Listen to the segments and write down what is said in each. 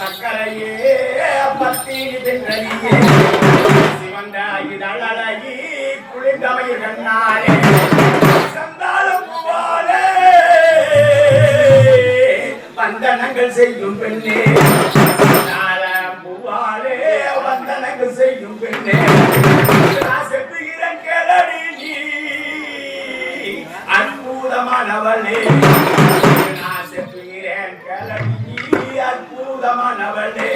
சக்கரையே பத்தினி பெண்களியே சிவந்த இதழகி குளிர்ந்தவயிர் கண்ணாலே சந்தாலம் பூவாலே வந்தனங்கள் செய்யும் பெண்ணே. பூவாலே வந்தனங்கள் செய்யும் பெண்ணே. அற்புதமானவளே. நான் செப்புகிறேன் கிளம்பி அற்புதமானவளே.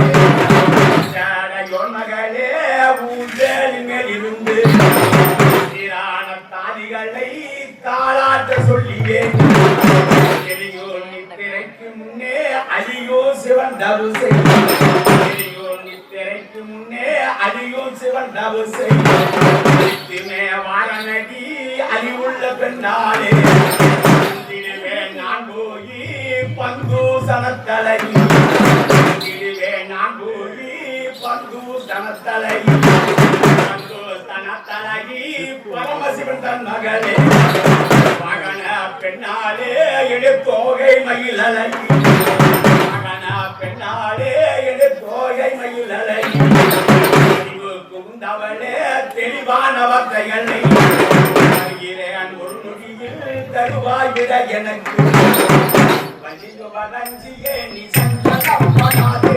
ஜாடையோன் மகளே ஊஞ்சலின் மேலிருந்து சீரான தாதிகளை தாளாட்ட சொல்லியே. எளியோர் நித்திரைக்கு முன்னே அழியோ சிவன் தபுசை. நித்திரைக்கு முன்னே அழியோ சிவன் தபுசை. நித்திமே அறிவுள்ள நான் போய் மகளே மகன பெண்ணாலே எடுத்தோகை மயிலலை. மகன பெண்ணாலே எடுத்தோகை மயிலலை. அறிவு குந்தவளே தெளிவான வார்த்தைகளை அறிகிறேன் ஒரு நொடியில் தருவாயிட எனக்கு. வஞ்சியோ வதஞ்சியே நீ சங்கடப்படாதே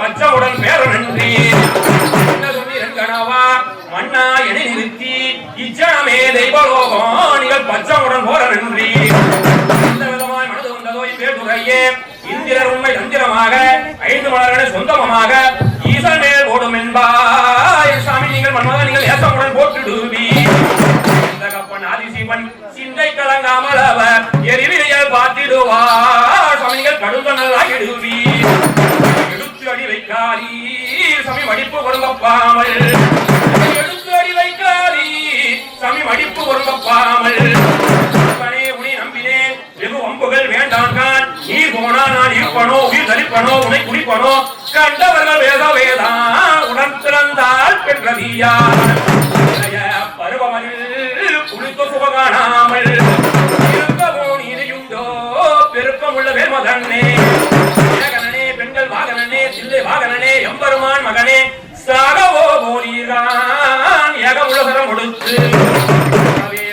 பச்சவுடன் பேர நன்றி மன்னா என நிறுத்தி இச்சனமே தெய்வலோகானிகள் பச்சவுடன் போற நன்றி இந்த விதமாய் மனது கொண்டதோ இப்பேட்டுரையே இந்திரர் உண்மை தந்திரமாக ஐந்து மலர்களை சொந்தமாக ஈசன் மேல் ஓடும் என்பாய் சாமி நீங்கள் மன்மதா நீங்கள் ஏசமுடன் போட்டுடு கப்பன் சிந்தை கலங்காமல் அவர் எரிவிலையில் பார்த்திடுவார். சமயங்கள் கடுந்தனலாகிடுவீர் எடுத்து அடி வைக்காரி சமி மடிப்பு கொடுங்கப்பாமல் எடுத்து அடி வைக்காரி சமி மடிப்பு கொடுங்கப்பாமல் அப்பனே உனை நம்பினேன். வெகு வம்புகள் வேண்டான்கான். நீர் போனா நான் இருப்பனோ உயிர் தரிப்பனோ உனை குடிப்பனோ கண்டவர்கள் வேத வேதா. உடன் பிறந்தால் பெற்றதியா காணாமல் சுபகாணாமல் இருக்கவோ நீரையுண்டோ பெருக்கமுள்ள வேமதன்னே ஏகனனே பெண்கள் வாகனனே தில்லை வாகனனே எம்பெருமான் மகனே சாகவோ போலீரான் ஏக உலகரம் கொடுத்து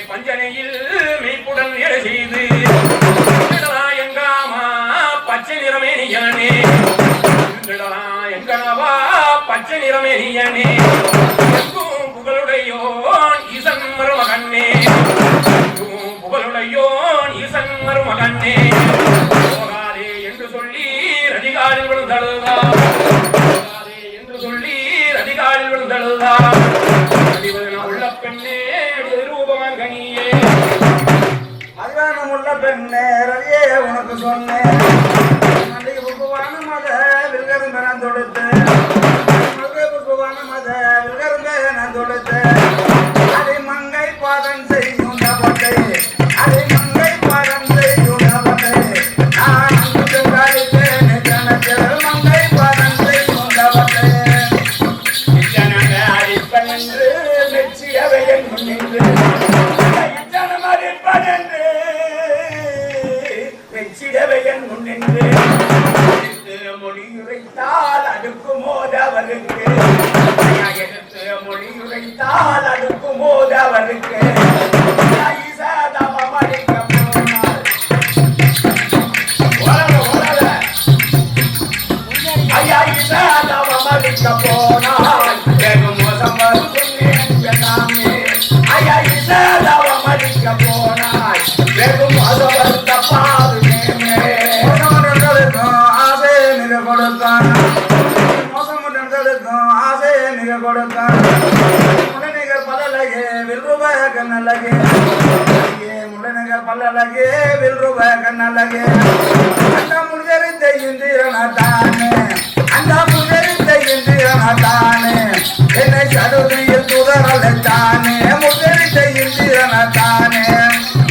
பஞ்சனையில் மெய்ப்புடன் ஏழை செய்து எங்காமா? பச்சை நிறமேனியனே விடலா எங்கனவா பச்சை நிறமேனியனே ஈசன் மருமகன்னே போகாதே என்று சொல்லி ரதிகாரில் விழுந்தழுதான் போகாதே என்று சொல்லி ரதிகாரில் விழுந்தழுதான் உள்ள பெண்ணே ரூபமங்கனியே அதுதான் உள்ள பெண்ணே ரவியே உனக்கு சொன்னேன். முன்னணிகள் பல்லலகே வில்ருபாய கண்ணலகே அந்த முழுதறிந்த இந்திரன அந்த முழுதறிந்த இந்திரன என்னை சடுதியில் துதரலைத்தானே. தானே முழுதறிந்த இந்திரன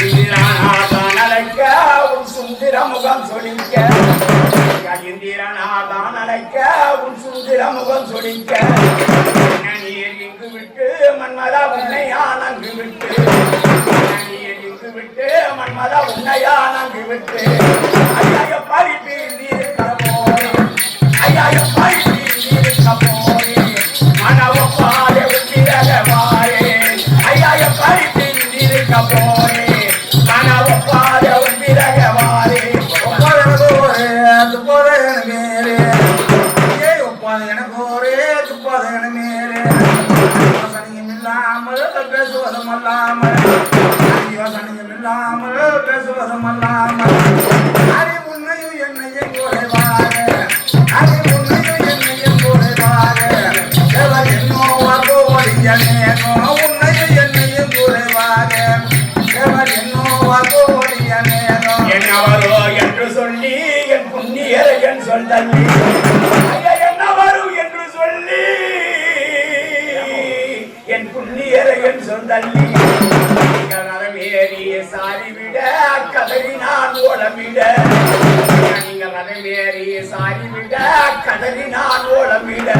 இந்திரனாதான் அழைக்க உன் சுந்திர முகம் சொலிக்க இந்திரனாதான் அழைக்க உன் சுந்திர முகம் சொலிக்க நீர் இங்கு விட்டு மன்மதா உன்னை ஆனங்கு விட்டு? இங்கு விட்டு மன்மதா உன்னையா நங்கு விட்டு. ஐயா பறிப்பி நீர் கமோ ஐயா பறிப்பி நீர் கமோ தள்ளி. சொல்லி என்ன வரும் என்று சொல்லி. என் புண்ணியரை என் சொல்லி நரமேறிய சாரிவிட கதறி நான் ஓடமிட. நீங்கள் நரமேறிய சாரிவிட கதறி நான் ஓடமிட.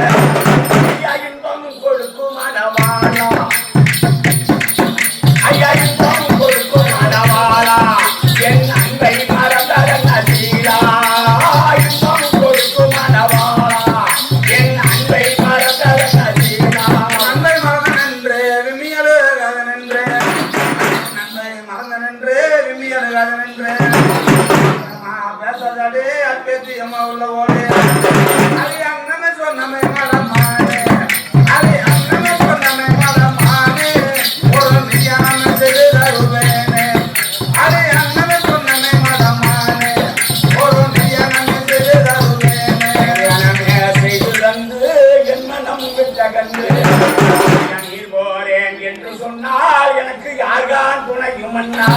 பேசாதே அற்பேத்தி அம்மா உள்ள ஓடே. அது அண்ணமே சொன்னமே மரமானே அது அண்ணமே சொன்னமே மரமானே ஒரு நியான செய்து அது அண்ணமே சொன்னமே மரமானே ஒரு நியான செய்து செய்து தந்து கண்டு நீர் போறேன் என்று சொன்னால் எனக்கு யார்தான் துணையும் அண்ணா?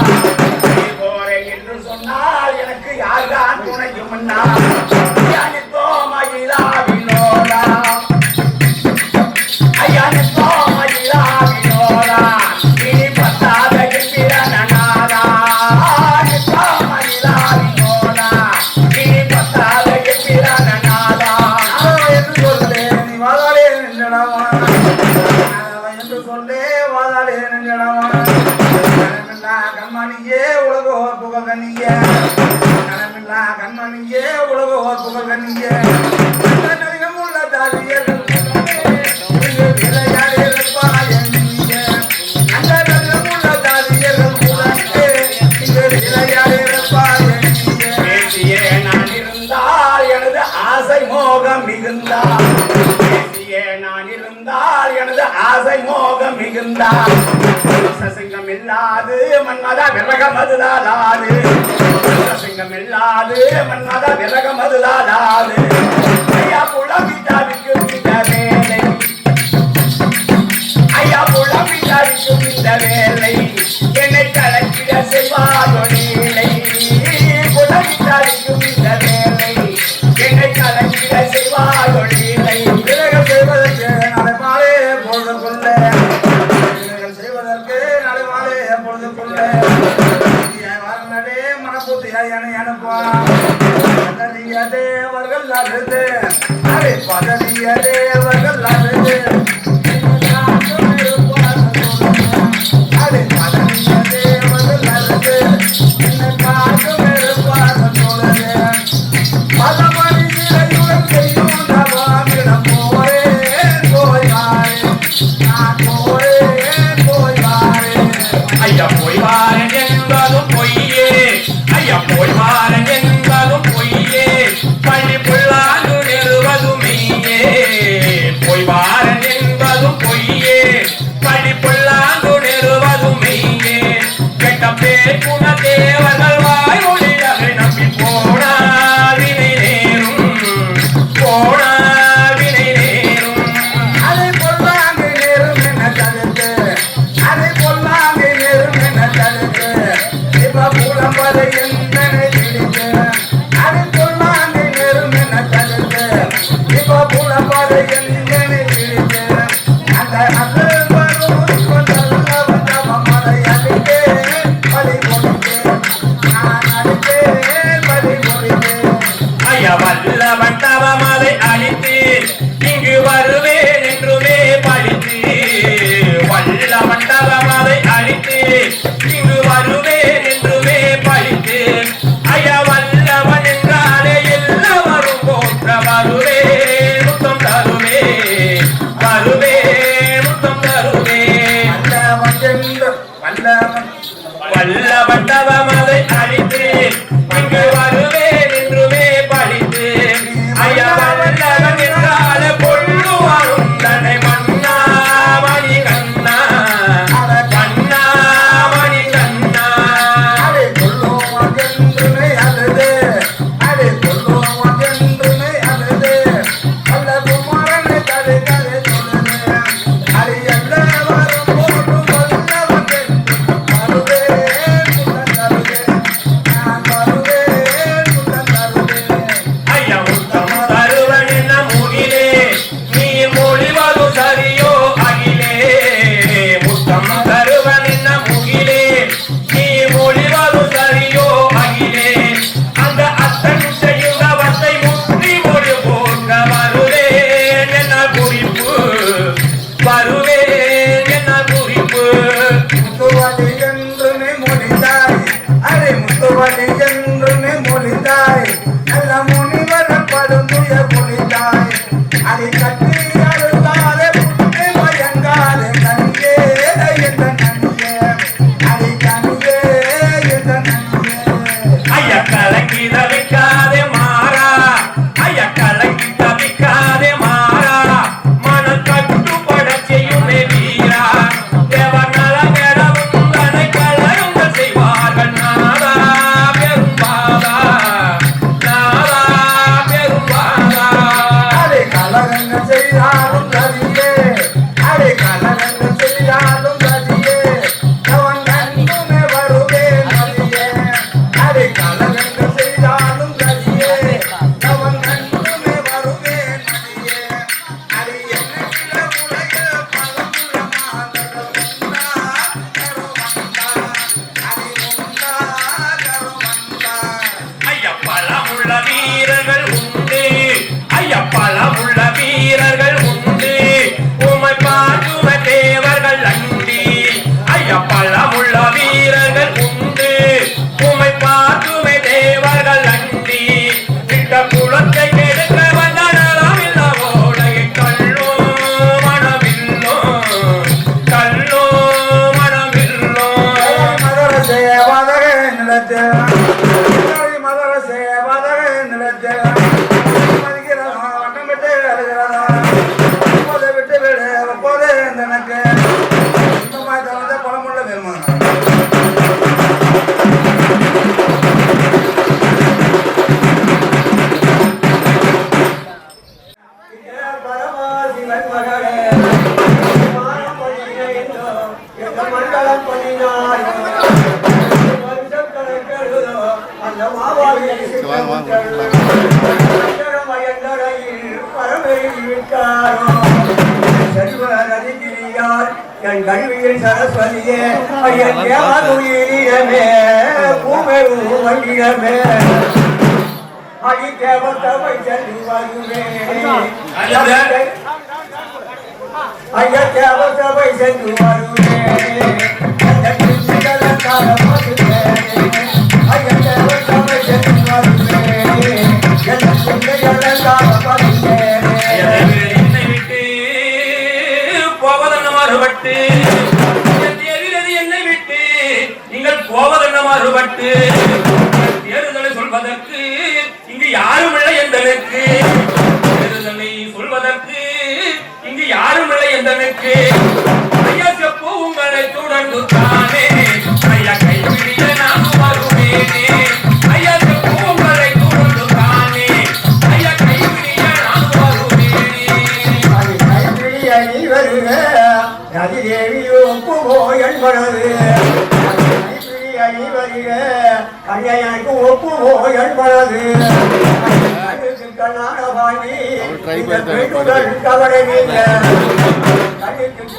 கண்மணியே உலக புகழ் கண்ணியே நான் இருந்தால் எனது ஆசை மோகம் மிகுந்தால் பிரசங்கம் இல்லாது மன்னதா விலகம் அதுதாலாது பிரசங்கம் இல்லாது மன்மதா விலகம் அதுதாலாது ஐயா புலம்பிட்டாருக்கு இந்த வேலை. ஐயா புலம்பிட்டாருக்கு இந்த வேலை. என்னை கணக்கிட செல்வாதொடே என் கல்வியில் சரஸ்வதியே என் தேவதுயிரமே பூமெரும் வங்கிடமே. அடி தேவத்தவை செல்வி வருவே ஐயா தேவத்தவை செல்வி வருவே ஐயா தேவத்தவை செல்வி வருவே என்ன சுந்தையழகாக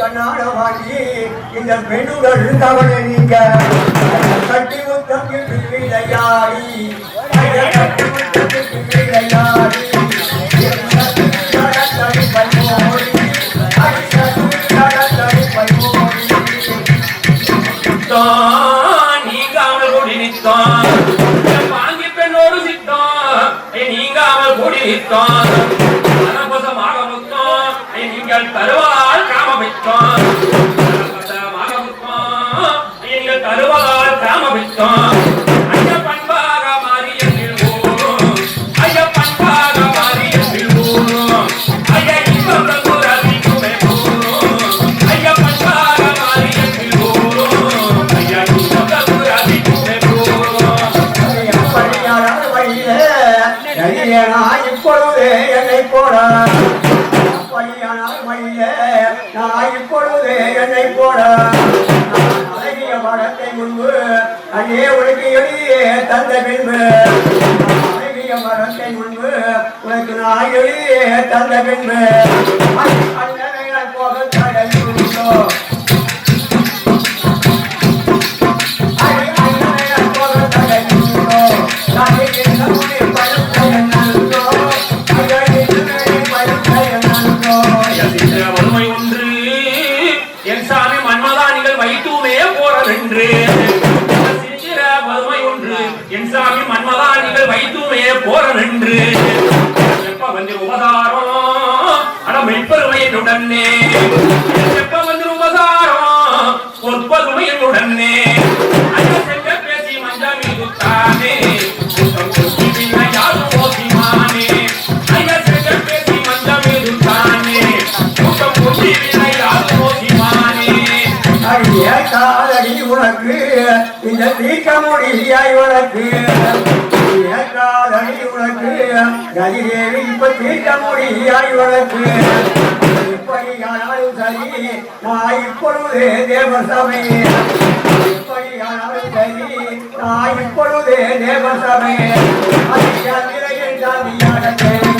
கண்ணாடமாகி இந்த பெண்ணுடன் இருந்தவனை நீங்க. கட்டி விளையாடி விளையாடி. நீங்காமல் குடித்தான் 아. மரத்தை முன்பு உனக்கு நாயகி தந்த பின்பு. என்னுடனே செப்ப வந்து உபகாரம் பொற்பதுமை என்னுடனே ஐயா செப்ப பேசி மஞ்சாமி குத்தானே காதடி உனக்கு. இந்த தீக்க முடியாய் உனக்கு. ஏற்றால் அடி உனக்கு கதிதேவி இப்ப தீட்ட முடியாய் உனக்கு. இப்படியானாலும் சரி நான் இப்பொழுது தேவசமையே இப்படியானாலும் சரி நான் இப்பொழுது தேவசமையே அது நிலையில் தான்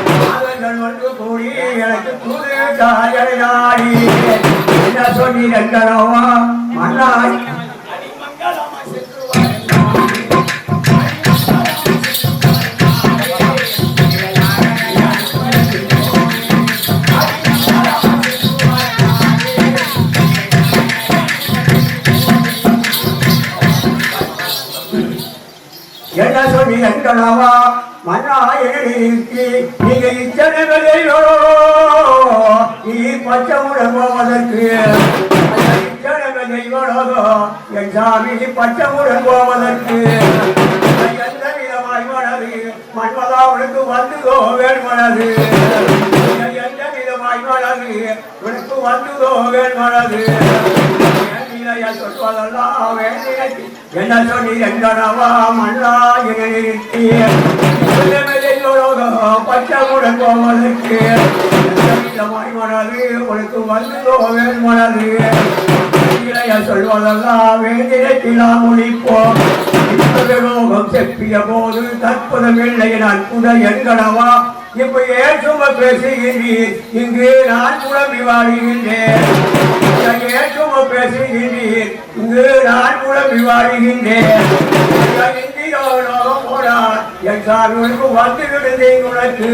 రంగరావా మన్నా சொல்லி எங்களவா மன்னாயிருக்கு நீங்க இச்சனை நீ பச்சை உடம்புவதற்கு இச்சனவையோ என் சாமி பச்சமுடன் போவதற்கு. எந்த விதமாய் மனது மன்மதாவுக்கு வந்துதோ வேண்மனது. எந்த விதமாய் மனது உனக்கு வந்துதோ வேண்மனது. சொல்வதெல்லாம் வேண்டியது. என்ன சொல்லி எங்கனவா மண்ணா என நிறுத்தி பச்சமுடன் போவதற்கு. மனது உனக்கு வந்துதோ வேண்மனது. இளைய சொல்வதெல்லாம் வேண்டிடத்திலாம் முடிப்போம் ரோகம் செப்பிய போது தற்புதம் இல்லை அற்புத என்கனவா இப்ப ஏற்றும பேசுகிறீர் இங்கு நான் குழம்பி வாடுகின்றேன். ஏற்றும பேசுகிறீர் இங்கு நான் குழம்பி வாடுகின்றேன். என் சாமிகளுக்கு வந்து விடுதேன் உனக்கு.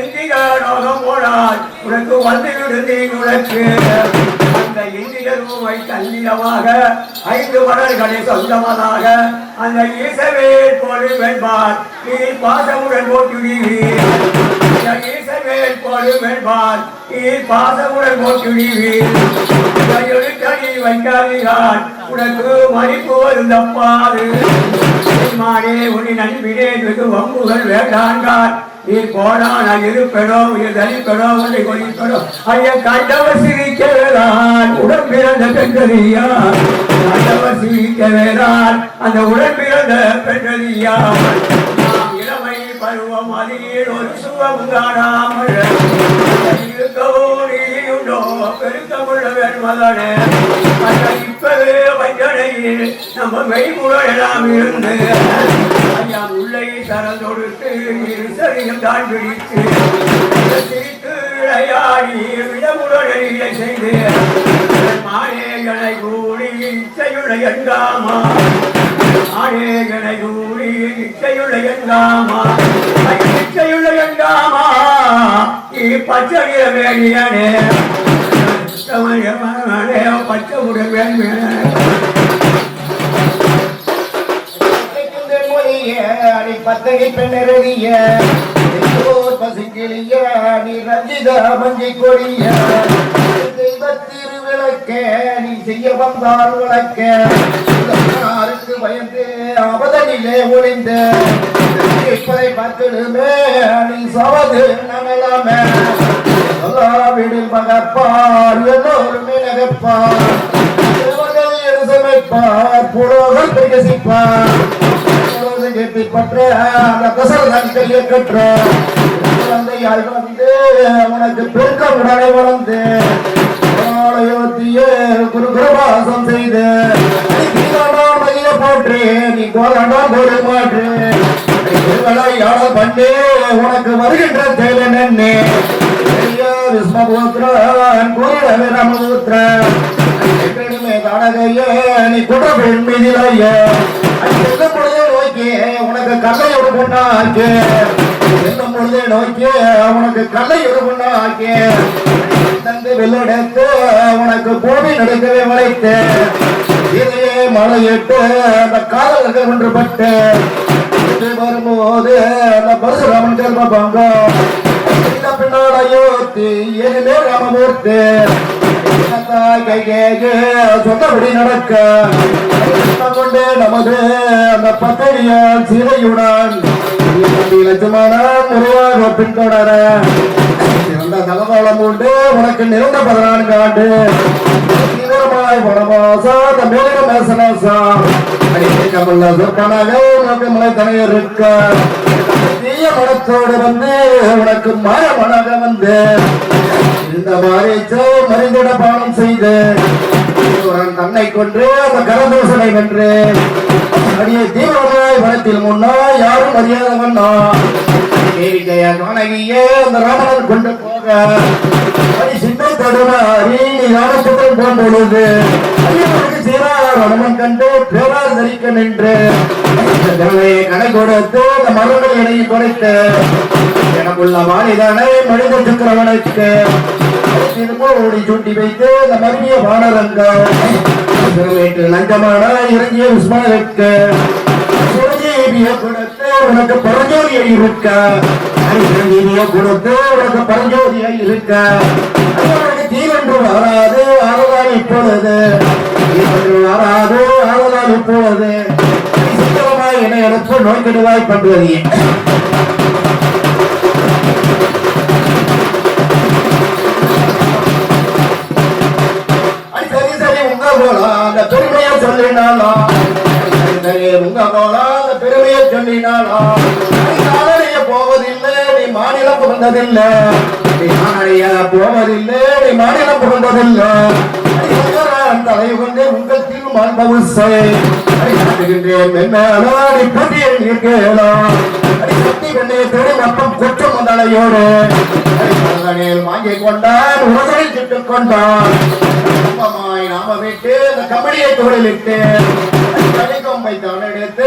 இந்திய லோகம் போனார் உனக்கு வந்து உனக்கு. அந்த இந்திய ரூமை ஐந்து மலர்களை சொந்தமதாக அந்த ஈசவே போடு வெண்பார் நீ பாசமுடன் போட்டுவீர் ஈசவேல் போடு வெண்பார் நீ பாசமுடன் போட்டுவீர் எழுத்தடி வைக்காதீர்கள் உனக்கு மதிப்பு வருந்தப்பாது. மாறே உனி நண்பினே வெகு வம்புகள் வேண்டான்கார் நீ போனான் இருப்பெடோ உயிர் தனிப்பெடோ உன்னை கொடிப்பெடோ ஐயா கண்டவர் சிரிக்க வேளான் உடன் பிறந்த பெண்கரியா கண்டவர் சிரிக்க வேளான் அந்த உடன் பிறந்த பெண்கரியா இளமை பருவம் அதில் ஒரு சுகம் காணாமல் இருக்கவோ நீ பெருக்கமுள்ள வேண்மதானே அந்த இப்பவே வஞ்சனையில் நம்ம மெய்முறை இருந்து ஐயா உள்ளே சரம் தொடுத்து தான் பிடித்து சிரித்து விளையாடி விடமுடனை செய்து மானேகளை கூடி இச்சையுள்ள எங்காமா மானேகளை கூடி இச்சையுள்ள எங்காமா இச்சையுள்ள எங்காமா வேணியனே பச்சை உடன் வேணியனே பத்தகை பெண்ணறிய பசிக்கிளிய நீ ரஞ்சித மஞ்சி கொடிய திருவிளக்க நீ செய்ய வந்தால் விளக்க பயந்து அவதனிலே ஒளிந்த இப்பதை பார்க்கணுமே நீ சவது நகலாமே எல்லா மகப்பார் எல்லோருமே நகப்பார் சமைப்பார் புரோகம் பிரகசிப்பார். கேட்டு அந்த கசரதான் கையை கற்ற. குழந்தையால் வந்து உனக்கு பெருக்க உடனே வளர்ந்து அயோத்தியே குரு குருவாசம் செய்து போற்று நீ கோலாண்டா கோடு மாற்று. யாழ் பண்ணே உனக்கு வருகின்ற தேவை நன்னே விஸ்மபுத்திரன் கோயில ராமபுத்திரன் நீ குற்ற பெண் மீதிலையே நோக்கி உனக்கு கல்லை ஒரு பொண்ணாக்கி. செல்லும் பொழுதே நோக்கி உனக்கு கல்லை ஒரு பொண்ணாக்கி தந்து வெள்ளெடுத்து உனக்கு பூமி நடுக்கவே வளைத்து இதையே மழையிட்டு அந்த காதலர்கள் ஒன்றுபட்டு வரும்போது அந்த பரசுராமன் கர்ம பங்கம் இந்த பின்னால் அயோத்தி எதுமே ராமமூர்த்தி சொந்தபடி நடக்க கொண்டு நமது அந்த பத்தடிய சீதையுடன் லட்சமான முறையாக பின்தொடர சிறந்த தகவலம் உண்டு உனக்கு நிறைந்த பதினான்கு ஆண்டு தீவிரமாய் வனவாசா தமிழக மேசனாசா கமல்ல சொற்பனாக உனக்கு மலை தனையர் இருக்க. பெரிய மனத்தோடு வந்து உனக்கு மரமனாக வந்து இந்த மாதிரி மறிந்திட பானம் செய்து தன்னை கொன்று அந்த கரதோசனை வென்று அடியை தீவிரமாய் வனத்தில் முன்னா யாரும் அறியாதவன்னா கேரிக்கைய காணகியே அந்த ராமணன் கொண்டு போக. அடி சிந்தை தடுமாறி ராமச்சந்திரன் போன்பொழுது ஐயனுக்கு சீரார் வனமன் கண்டு பேரார் தரிக்க நின்று கடை கொடுத்து அந்த மரங்கள் இடையை குறைத்து எனக்குள்ள மாநிலனை மனித சக்கரவனுக்கு திருமோடி சூட்டி வைத்து அந்த மருவிய வானரங்கள் லஞ்சமான இறங்கிய உஸ்மானுக்கு கொடுத்து உனக்கு பரஞ்சோதியை இருக்க. கொடுத்து உனக்கு பரஞ்சோதியை இருக்க. அது வராது இப்பொழுது. ஆறாதோ வராது ஆறுதான் இப்பொழுது என்னை எடுத்து நோய் கெடுவாய் அடி சரி சரி உங்க அந்த பெருமையை சொல்லினாலா சரி உங்க அந்த பெருமையை சொல்லினாலா போவதில்லை நீ மாநிலம் புகுந்ததில்லை நீ நாளைய போவதில்லை நீ மாநிலம் புகுந்ததில்லை அடி பவுசை அடி காட்டுகின்றேன் மென்மேலா நீ பட்டியல் நிற்கலாம் அடி அப்பம் குற்றம் வந்தலையோடு அடி மகனில் கொண்டான் சுட்டுக் கொண்டான். குடும்பமாய் நாம விட்டு அந்த கபடியை தோளிலிட்டு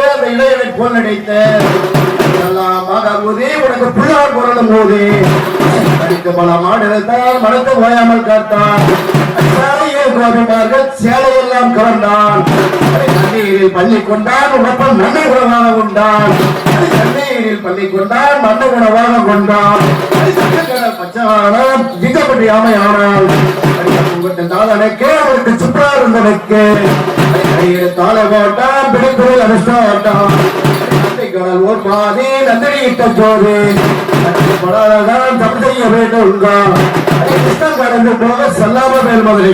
அந்த இளையனை போல் நடித்து எல்லாம் மகபூதி உனக்கு புள்ளார் பொருளும் போது அடிக்கு பல மாடு எடுத்தான் மனத்து ஓயாமல் காத்தான். கோபிமார்கள் சேலையெல்லாம் கவர்ந்தான் தண்ணீரில் பள்ளி கொண்டான் உனப்பன் மண்ணை உணவாக கொண்டான் தண்ணீரில் பள்ளி கொண்டான் மண்ணை உணவாக கொண்டான். அதை சட்டக்கடல் பச்சையான விங்கப்பட்டி ஆமையானால் தாளனுக்கு அவருக்கு சுற்றா இருந்தனுக்கு தாள போட்டான் பிடிப்புகள் அனுஷ்டாட்டான் கடல் ஓர் பாதி நந்தினி இட்ட படாதான் தப்பு செய்ய வேண்டும் கிருஷ்ணன் கடந்து போக செல்லாம மேல் மதுரை